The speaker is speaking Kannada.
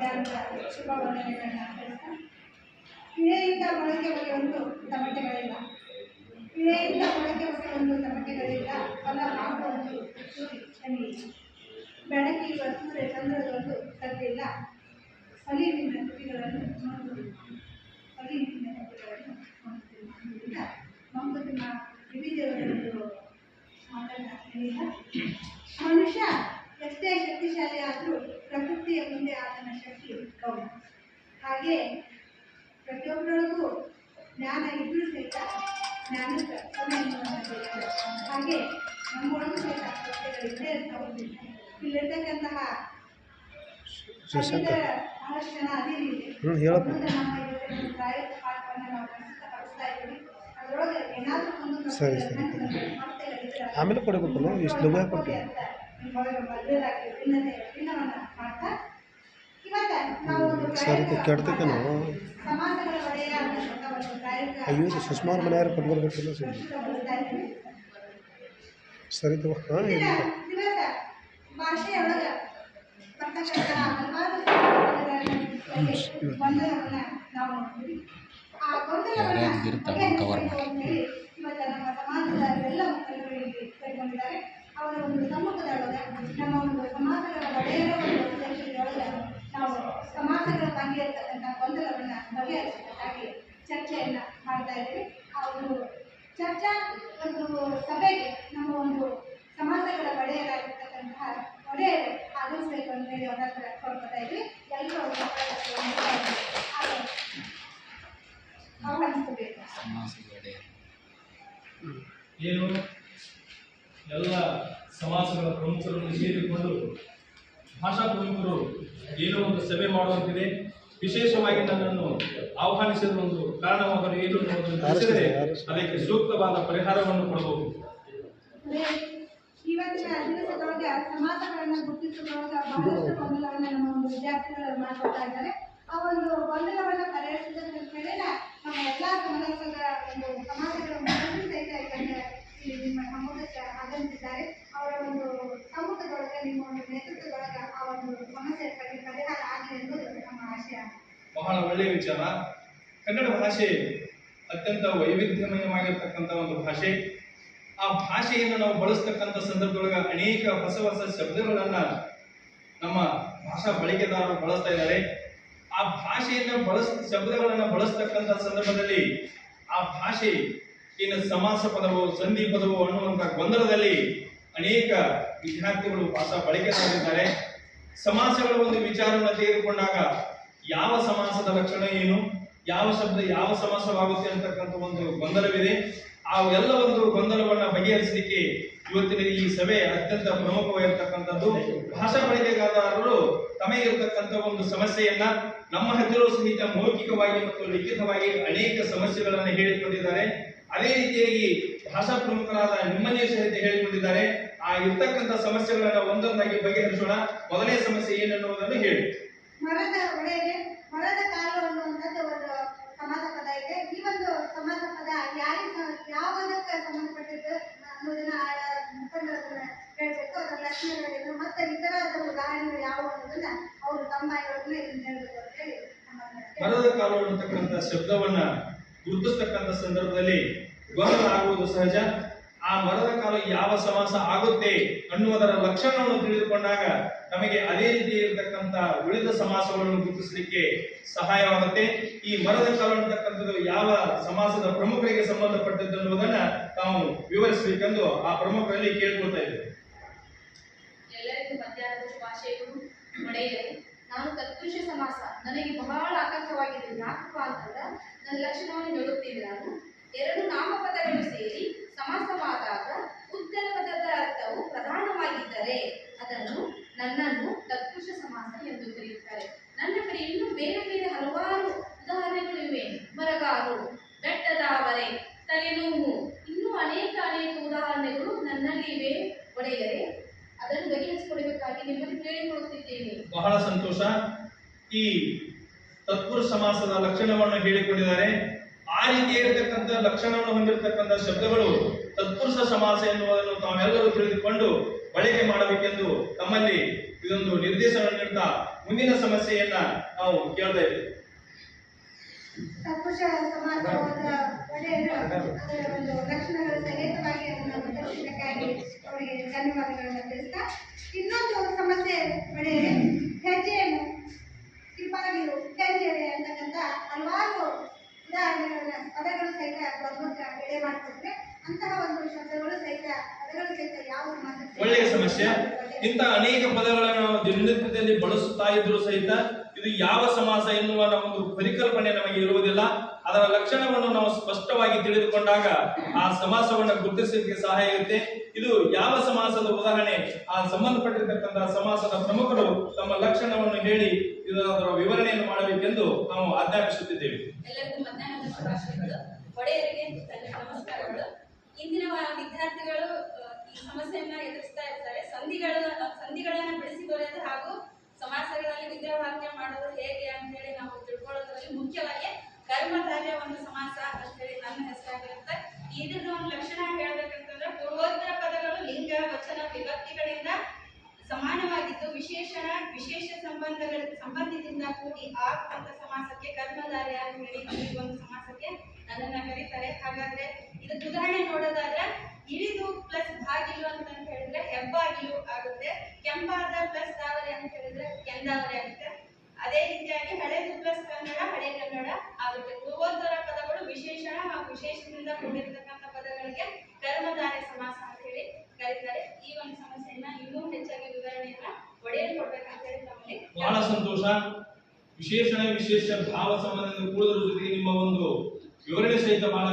ಮಧ್ಯಾಹ್ನದ ಶುಭ ವಂದನೆಗಳನ್ನ ಮೊಳಕೆ ಬಗೆಯೊಂದು ತಮಟೆಗಳಿಲ್ಲ ಇಳೆಯಿಂದ ಮೊಳಕೆ ಒಂದು ತಮಟೆಗಳಿಲ್ಲ ಫಲ ಆಗುವುದು ಶನಿ ಬೆಳಕಿರುವ ಸೂರ್ಯ ಚಂದ್ರದೊಂದು ಸದ್ದಿಲ್ಲ ಹೊಲಿನಿಂದ ತುಟಿಗಳನ್ನು ನೋಡುವುದು ಹೊಲಿನಿಂದ ತುಟಿಗಳನ್ನು ನೋಡುವುದಿಲ್ಲ ಮಂಕುತಿಮ್ಮ ವಿವಿಧವರೊಂದು ಮಾತನ್ನ ಹೇಳಿದ ಮನುಷ್ಯ ಎಷ್ಟೇ ಶಕ್ತಿಶಾಲಿ ಆದರೂ ಪ್ರಕೃತಿಯ ಮುಂದೆ ಆತನ ಶಕ್ತಿ ಕೌಲ ಹಾಗೆ ಪ್ರತಿಯೊಬ್ಬರೊಳಗೂ ಜ್ಞಾನ ಇದ್ರೂ ಸಹಿತ ಜ್ಞಾನ ಹಾಗೆ ನಮ್ಮೊಳಗೂ ಸಹಿತ ಇದ್ದೇ ಇರ್ತಾವೆ ಇಲ್ಲಿರ್ತಕ್ಕಂತಹ ಬಹಳಷ್ಟು ಜನ ಅದೇ ಸರಿ, ಸರಿ. ಆಮೇಲೆ ಕೊಡಬೇಕಲ್ಲ ಇಷ್ಟು ದುಬಾರಿ ಕೊಟ್ಟೆ ಸರಿ ಕೆಡ್ತೈತೆ ನಾವು. ಅಯ್ಯೋ ಸುಷ್ಮಾರ್ ಮನೆಯಾರು ಕೊಟ್ಟು ಬರ್ಬೇಕಿಲ್ಲ ಸರಿ. ಪ್ರಸ್ತುತಪಡಿಸ್ತಾ ಇದ್ದೀವಿ ಸರಿ ತಗೋ. ಹಾಂ ಮುಂದಿನ ಕವರ್ ಭಾಷೆಯೊಳಗ ಬರ್ತಕ್ಕಂಥ ಹಲವಾರು ಸಂದರ್ಭಗಳಲ್ಲಿ ಗೊಂದಲವನ್ನ ನಾವು ನೋಡ್ತೀವಿ ಆ ಗೊಂದಲವನ್ನ ಬಗೆಹರಿಸಬೇಕು ಅಂತೇಳಿ ಇವತ್ತು ನಮ್ಮ ಸಮಾಜದ ಎಲ್ಲ ಮುಖಂಡರು ಇಲ್ಲಿ ಸೇರ್ಕೊಂಡಿದ್ದಾರೆ ಅವರ ಒಂದು ಸಮ್ಮುಖದೊಳಗ ನಮ್ಮ ಒಂದು ಸಮಾಜಗಳ ಒಡೆಯರ ಒಂದು ಅಧ್ಯಕ್ಷತೆಯೊಳಗ ನಾವು ಸಮಾಜಗಳ ಗೊಂದಲವನ್ನು ಬಗೆಹರಿಸಬೇಕಾಗಿ ಚರ್ಚೆಯನ್ನು ಮಾಡ್ತಾ ಇದ್ದೀವಿ ಆ ಒಂದು ಚರ್ಚಾ ಒಂದು ಸಭೆಗೆ ನಮ್ಮ ಒಂದು ಸಮಾಜಗಳ ಒಡೆಯರಾಗಿರ್ತಕ್ಕಂತಹ ಒಡೆಯರು ಆಗಮಿಸಬೇಕು ಅಂತ ಹೇಳಿ ಅವರ ಹತ್ರ ಕೊಡ್ಕೊತಾ ಇದ್ವಿ. ಎಲ್ಲರೂ ಆಹ್ವಾನಿಸಬೇಕು ಏನು? ಎಲ್ಲ ಸಮಾಜಗಳ ಪ್ರಮುಖರನ್ನು ಸೇರಿಕೊಂಡು ಭಾಷಾ ಪ್ರಮುಖರು ಏನೋ ಒಂದು ಸಭೆ ಮಾಡುವಂತಿದೆ. ವಿಶೇಷವಾಗಿ ನನ್ನನ್ನು ಆಹ್ವಾನಿಸಿದ ಒಂದು ಕಾರಣವಾದರೆ ಏನು ತಿಳಿಸಿದರೆ ಅದಕ್ಕೆ ಸೂಕ್ತವಾದ ಪರಿಹಾರವನ್ನು ಕೊಡಬಹುದು. ಇವತ್ತಿನ ದಿವಸದೊಳಗ ಸಮಾಜಗಳನ್ನ ಗುರುತಿಸುವುದರೊಳಗ ಬಹಳಷ್ಟು ಗೊಂದಲವನ್ನ ನಮ್ಮ ಒಂದು ವಿದ್ಯಾರ್ಥಿಗಳು ಮಾಡ್ಕೊತಾ ಇದ್ದಾರೆ. ಆ ಒಂದು ಗೊಂದಲವನ್ನ ಪರಿಹರಿಸಿದ ಮೇಲೆ ನಮ್ಮ ಎಲ್ಲಾ ಸಮಾಜದ ಒಂದು ಸಮಾಜಗಳ ಮುಖಂಡರು ಸಹಿತ ಇವತ್ತು ಇಲ್ಲಿ ನಿಮ್ಮ ಸಮ್ಮುಖಕ್ಕೆ ಆಗಮಿಸಿದ್ದಾರೆ ಅವರ ಒಂದು ಸಮ್ಮುಖದೊಳಗೆ ನಿಮ್ಮ ಒಂದು ನೇತೃತ್ವದೊಳಗ ಆ ಒಂದು ಸಮಸ್ಯೆ ಪರಿ- ಪರಿಹಾರ ಆಗಲಿ ಎಂಬುದು ನಮ್ಮ ಆಶಯ ಬಹಳ ಒಳ್ಳೆಯ ವಿಚಾರ ಕನ್ನಡ ಭಾಷೆ ಅತ್ಯಂತ ವೈವಿಧ್ಯಮಯವಾಗಿರ್ತಕ್ಕಂಥ ಒಂದು ಭಾಷೆ. ಆ ಭಾಷೆಯನ್ನು ನಾವು ಬಳಸ್ತಕ್ಕಂಥ ಸಂದರ್ಭದೊಳಗೆ ಅನೇಕ ಹೊಸ ಹೊಸ ಶಬ್ದಗಳನ್ನ ನಮ್ಮ ಭಾಷಾ ಬಳಕೆದಾರರು ಬಳಸ್ತಾ ಇದ್ದಾರೆ. ಆ ಭಾಷೆಯನ್ನ ಬಳಸ್, ಶಬ್ದಗಳನ್ನ ಬಳಸ್ತಕ್ಕಂಥ ಸಂದರ್ಭದಲ್ಲಿ ಆ ಭಾಷೆ ಏನು ಸಮಾಸ ಪದವು, ಸಂಧಿ ಪದವು ಅನ್ನುವಂಥ ಗೊಂದಲದಲ್ಲಿ ಅನೇಕ ವಿದ್ಯಾರ್ಥಿಗಳು ಭಾಷಾ ಬಳಕೆದಾರರಿದ್ದಾರೆ ಸಮಾಸಗಳ ಒಂದು ವಿಚಾರವನ್ನು ತೆಗೆದುಕೊಂಡಾಗ ಯಾವ ಸಮಾಸದ ಲಕ್ಷಣ ಏನು? ಯಾವ ಶಬ್ದ ಯಾವ ಸಮಾಸವಾಗುತ್ತೆ ಅಂತಕ್ಕಂಥ ಒಂದು ಗೊಂದಲವಿದೆ. ಆ ಎಲ್ಲ ಒಂದು ಗೊಂದಲವನ್ನ ಬಗೆಹರಿಸಲಿಕ್ಕೆ ಇವತ್ತಿನ ಈ ಸಭೆ ಅತ್ಯಂತ ಪ್ರಮುಖವಾಗಿರ್ತಕ್ಕಂಥದ್ದು ಭಾಷಾ ಬಳಕೆಗಾರರು ತಮಗೆ ಇರತಕ್ಕಂಥ ಒಂದು ಸಮಸ್ಯೆಯನ್ನ ನಮ್ಮ ಹತ್ತಿರ ಸಹಿತ ಮೌಖಿಕವಾಗಿ ಮತ್ತು ಲಿಖಿತವಾಗಿ ಅನೇಕ ಸಮಸ್ಯೆಗಳನ್ನು ಹೇಳಿಕೊಂಡಿದ್ದಾರೆ. ಅದೇ ರೀತಿಯಾಗಿ ಭಾಷಾ ಪ್ರಮುಖರಾದ ನಿಮ್ಮನೆಯ ಸಹಿತ ಹೇಳಿಕೊಂಡಿದ್ದಾರೆ. ಆ ಇರ್ತಕ್ಕಂಥ ಸಮಸ್ಯೆಗಳನ್ನ ಒಂದೊಂದಾಗಿ ಬಗೆಹರಿಸೋಣ. ಮೊದಲನೇ ಸಮಸ್ಯೆ ಏನನ್ನುವುದನ್ನು ಹೇಳಿ. ಮರದ ಒಡೆಯರೆ ಮರದ ಕಾಲು ಅನ್ನುವಂಥದ್ದು ಒಂದು ಸಮಾಸ ಪದ ಇದೆ. ಈ ಒಂದು ಸಮಾಸ ಪದ ಯಾರಿಗೆ ಯಾವುದಕ್ಕೆ ಸಂಬಂಧಪಟ್ಟಿದ್ದು ಅನ್ನೋದನ್ನ ಆ ಮುಖಂಡರನ್ನ ಹೇಳ್ಬೇಕು. ಅದರ ಲಕ್ಷಣಗಳೇನು ಮತ್ತೆ ಇತರ ಉದಾಹರಣೆಗಳು ಯಾವುವು ಅನ್ನೋದನ್ನ ಅವರು ತಮ್ಮ ಬಾಯಿಗಳನ್ನ ಇದನ್ನ ಹೇಳ್ಬೇಕು ಅಂತ ಹೇಳಿ ಮರದ ಕಾಲು ಅನ್ನತಕ್ಕಂಥ ಶಬ್ದವನ್ನ ಗುರುತಿಸ್ತಕ್ಕಂಥ ಸಂದರ್ಭದಲ್ಲಿ ಗೊಂದಲ ಆಗುವುದು ಸಹಜ? ಆ ಮರದ ಕಾಲು ಯಾವ ಸಮಾಸ ಆಗುತ್ತೆ ಅನ್ನುವುದರ ಲಕ್ಷಣವನ್ನು ತಿಳಿದುಕೊಂಡಾಗ ನಮಗೆ ಅದೇ ರೀತಿ ಇರತಕ್ಕಂತ ಉಳಿದ ಸಮಾಸಗಳನ್ನು ಗುರುತಿಸಲಿಕ್ಕೆ ಸಹಾಯವಾಗುತ್ತೆ. ಈ ಮರದ ಕಾಲ ಅಂತಕ್ಕಂಥದ್ದು ಯಾವ ಸಮಾಸದ ಪ್ರಮುಖರಿಗೆ ಸಂಬಂಧಪಟ್ಟದ್ದು ಅನ್ನುವುದನ್ನ ತಾವು ವಿವರಿಸಬೇಕೆಂದು ಆ ಪ್ರಮುಖರಲ್ಲಿ ಕೇಳ್ಕೊಳ್ತಾ ಇದ್ದೇವೆ. ಎಲ್ಲರಿಗೂ ನಾನು ತತ್ಪುರುಷ ಸಮಾಸ ನನಗೆ ಬಹಳ ಆತಂಕವಾಗಿದೆ ಯಾಕಪ್ಪ ಅಂತಂದ್ರೆ ನನ್ನ ಲಕ್ಷಣವನ್ನು ಹೇಳುತ್ತೇನೆ ನಾನು. ಎರಡು ನಾಮಪದಗಳು ಸೇರಿ ಸಮಾಸವಾದಾಗ ಉತ್ತರ ಪದದ ಅರ್ಥವು ಪ್ರಧಾನವಾಗಿದ್ದರೆ ಅದನ್ನು ನನ್ನನ್ನು ತತ್ಪುರುಷ ಸಮಾಸ ಎಂದು ಕರೆಯುತ್ತಾರೆ. ನನ್ನ ಕಡೆ ಇನ್ನೂ ಬೇರೆ ಬೇರೆ ಹಲವಾರು ಉದಾಹರಣೆಗಳು ಇವೆ. ಬರಗಾರು ಬೆಟ್ಟದಾವರೆ, ತಲೆನೋವು. ಇನ್ನೂ ಅನೇಕ ಅನೇಕ ಉದಾಹರಣೆಗಳು ನನ್ನಲ್ಲಿ ಇವೆ. ಒಡೆಯರೆ, ಅದನ್ನು ಬಗೆಹರಿಸಿಕೊಡಬೇಕಾಗಿ ನಿಮ್ಮನ್ನು ಕೇಳಿಕೊಳ್ಳುತ್ತಿದ್ದೇನೆ ಬಹಳ ಸಂತೋಷ. ಈ ತತ್ಪುರುಷ ಸಮಾಸದ ಲಕ್ಷಣವನ್ನು ಹೇಳಿಕೊಂಡಿದ್ದಾರೆ. ಆ ರೀತಿ ಇರತಕ್ಕಂಥ ಲಕ್ಷಣವನ್ನು ಹೊಂದಿರತಕ್ಕಂಥ ಶಬ್ದಗಳು ತತ್ಪುರುಷ ಸಮಾಸ ಎನ್ನುವುದನ್ನು ತಾವೆಲ್ಲರೂ ತಿಳಿದುಕೊಂಡು ಬಳಕೆ ಮಾಡಬೇಕೆಂದು ತಮ್ಮಲ್ಲಿ ಇದೊಂದು ನಿರ್ದೇಶನ ನೀಡುತ್ತಾ ಮುಂದಿನ ಸಮಸ್ಯೆಯನ್ನ ನಾವು ಕೇಳ್ತಾ ಇದ್ದೀವಿ. ಒಂದು ಅವರಿಗೆ ಧನ್ಯವಾದಗಳನ್ನು ತಿಳಿಸ್ತಾ ಇನ್ನೊಂದು ಸಮಸ್ಯೆ ಒಡೆಯರೆ ಹೆಜ್ಜೆಯನ್ನು ಕಿಪ್ಪಾಗಿರು ಹೆಜ್ಜೆಡೆ ಅಂತಕ್ಕಂಥ ಹಲವಾರು ಉದಾಹರಣೆಗಳನ್ನ ಪದಗಳು ಸಹಿತ ಪ್ರಮುಖ ಬೆಳೆ ಮಾಡ್ತಿದ್ರೆ ಅಂತಹ ಒಂದು ಶಬ್ದಗಳು ಸಹಿತ ಪದಗಳು ಸಹಿತ ಯಾವ ಸಮಾಜಕ್ಕೆ ಒಳ್ಳೆಯ ಸಮಸ್ಯೆ. ಇಂತಹ ಅನೇಕ ಪದಗಳನ್ನು ನಾವು ದಿನನಿತ್ಯದಲ್ಲಿ ಬಳಸುತ್ತಾ ಇದ್ರು ಸಹಿತ ಇದು ಯಾವ ಸಮಾಸ ಎನ್ನುವ ಒಂದು ಪರಿಕಲ್ಪನೆ ನಮಗೆ ಇರುವುದಿಲ್ಲ. ಅದರ ಲಕ್ಷಣವನ್ನು ನಾವು ಸ್ಪಷ್ಟವಾಗಿ ತಿಳಿದುಕೊಂಡಾಗ ಆ ಸಮಾಸವನ್ನು ಗುರುತಿಸಲಿಕ್ಕೆ ಸಹಾಯ ಇರುತ್ತೆ ಇದು ಯಾವ ಸಮಾಸದ ಉದಾಹರಣೆ? ಆ ಸಂಬಂಧಪಟ್ಟಿರ್ತಕ್ಕಂತಹ ಸಮಾಸದ ಪ್ರಮುಖರು ತಮ್ಮ ಲಕ್ಷಣವನ್ನು ಹೇಳಿ ಇದರ ವಿವರಣೆಯನ್ನು ಮಾಡಬೇಕೆಂದು ನಾವು ಆಜ್ಞಾಪಿಸುತ್ತಿದ್ದೇವೆ. ಒಡೆಯರಿಗೆ ನಮಸ್ಕಾರಗಳು. ಇಂದಿನ ವಿದ್ಯಾರ್ಥಿಗಳು ಈ ಸಮಸ್ಯೆಯನ್ನ ಎದುರಿಸ್ತಾ ಇರ್ತಾರೆ. ಸಂಧಿಗಳ ಸಂಧಿಗಳನ್ನ ಬರೆಯೋದು ಹಾಗೂ ಸಮಾಸಗಳಲ್ಲಿ ವಿಗ್ರಹವಾಕ್ಯ ಮಾಡೋದು ಹೇಗೆ ಅಂತ ಹೇಳಿ ನಾವು ತಿಳ್ಕೊಳ್ಳೋದ್ರಲ್ಲಿ ಮುಖ್ಯವಾಗಿ ಕರ್ಮಧಾರ್ಯ ಒಂದು ಸಮಾಸ ಅಂತ ಹೇಳಿ ನನ್ನ ಹೆಸರಾಗಿರುತ್ತೆ. ಇದನ್ನ ಒಂದು ಲಕ್ಷಣ ಹೇಳ್ಬೇಕಂತಂದ್ರೆ ಪೂರ್ವೋತ್ತರ ಪದಗಳು ಲಿಂಗ, ವಚನ, ವಿಭಕ್ತಿಗಳಿಂದ ಸಮಾನವಾಗಿದ್ದು ವಿಶೇಷಣ, ವಿಶೇಷ ಸಂಬಂಧಗಳ ಸಂಬಂಧದಿಂದ ಕೂಡಿ ಆಗುವಂತ ಸಮಾಸಕ್ಕೆ ಕರ್ಮಧಾರ್ಯ ಅಂತ ಹೇಳಿ ಒಂದು ಸಮಾಸಕ್ಕೆ ನನ್ನನ್ನ ಕರೀತಾರೆ. ಹಾಗಾದ್ರೆ ಇದಕ್ಕೆ ಉದಾಹರಣೆ ನೋಡೋದಾದ್ರೆ, ಇಳಿದು ಪ್ಲಸ್ ಬಾಗಿಲು ಅಂತ ಹೇಳಿದ್ರೆ ಹೆಬ್ಬಾಗಿಲು ಆಗುತ್ತೆ. ಕೆಂಪಾದ ಪ್ಲಸ್ ದಾವರೆ ಅಂತ ಹೇಳಿದ್ರೆ ಕೆಂದಾವರೆ ಆಗುತ್ತೆ. ಅದೇ ರೀತಿಯಾಗಿ ಹಳೆದು ಪ್ಲಸ್ ಕನ್ನಡ, ಹಳೆ ಕನ್ನಡ ಆಗುತ್ತೆ. ಪೂರ್ವೋತ್ತರ ಪದಗಳು ವಿಶೇಷಣ ಹಾಗೂ ವಿಶೇಷದಿಂದ ಕೂಡಿರ್ತಕ್ಕಂಥ ಪದಗಳಿಗೆ ಕರ್ಮಧಾರೆ ಸಮಾಸ ಅಂತ ಹೇಳಿ ಕರೀತಾರೆ. ಈ ಒಂದು ಸಮಸ್ಯೆಯನ್ನ ಇನ್ನೂ ಹೆಚ್ಚಾಗಿ ವಿವರಣೆಯನ್ನ ಒಡೆಯಲು ಕೊಡ್ಬೇಕಂತ ಹೇಳಿ ಬಹಳ ಸಂತೋಷ. ವಿಶೇಷಣ, ವಿಶೇಷ ಭಾವ ಸಂಬಂಧದಿಂದ ಕೂಡುವುದರ ಜೊತೆಗೆ ನಿಮ್ಮ ಒಂದು ವಿವರಣೆ ಸಹಿತ ಬಹಳ